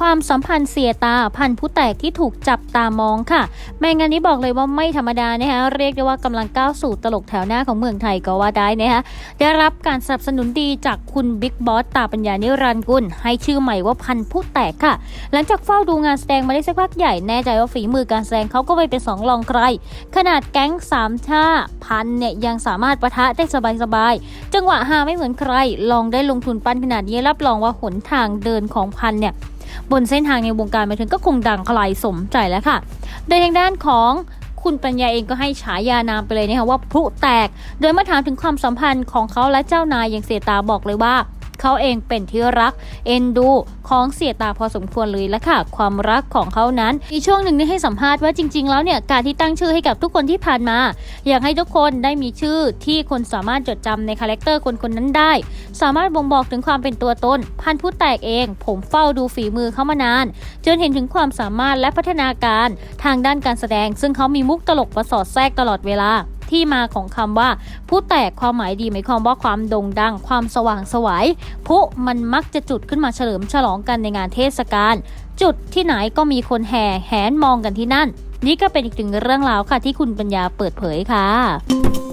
ความสัมพันธ์เสียตาพันธุ์ผู้แตกที่ถูกจับตามองค่ะ แม่งานนี้บอกเลยว่าไม่ธรรมดานะคะเรียกได้ว่ากำลังก้าวสู่ตลกแถวหน้าของเมืองไทยก็ว่าได้นะคะได้รับการสนับสนุนดีจากคุณบิ๊กบอสตาปัญญานิรันดร์กุลให้ชื่อใหม่ว่าพันธุ์ผู้แตกค่ะ หลังจากเฝ้าดูงานแสดงมาได้สักพักใหญ่แน่ใจว่าฝีมือการแสดงเขาก็ไม่เป็นสองรองใคร ขนาดแก๊งสามชาพันเนี่ยยังสามารถประทะได้สบายๆจังหวะหาไม่เหมือนใคร ลองได้ลงทุนปั้นขนาดนี้รับรองว่าหนทางเดินของพันเนี่ย บนเส้นทางในวงการมาถึงก็คงดังคลายสมใจแล้วค่ะ โดยทางด้านของคุณปัญญาเองก็ให้ฉายานามไปเลยนะคะว่าพลุแตก โดยเมื่อถามถึงความสัมพันธ์ของเขาและเจ้านายอย่างเสียตาบอกเลยว่า เขาเองเป็นที่รักเอ็นดูของเสียตาพอสมควรเลยละค่ะ ความรักของเขานั้นมีช่วงหนึ่งได้ให้สัมภาษณ์ว่าจริง ๆ แล้วเนี่ยการที่ตั้งชื่อให้กับทุกคนที่ผ่านมา อยากให้ทุกคนได้มีชื่อที่คนสามารถจดจำในคาแรคเตอร์คนคนนั้นได้ สามารถบ่งบอกถึงความเป็นตัวตนพันผู้แตกเอง ผมเฝ้าดูฝีมือเขามานาน จนเห็นถึงความสามารถและพัฒนาการทางด้านการแสดง ซึ่งเขามีมุกตลกประสอดแทรกตลอดเวลา ที่มาของคำว่า ผู้แตกความหมายดีหมายความว่าความโด่งดัง ความสว่างสวายผู้มันมักจะจุดขึ้นมาเฉลิมฉลองกันในงานเทศกาลจุดที่ไหนก็มีคนแห่แหนมองกันที่นั่น นี่ก็เป็นอีกหนึ่งเรื่องราวค่ะที่คุณปัญญาเปิดเผยค่ะ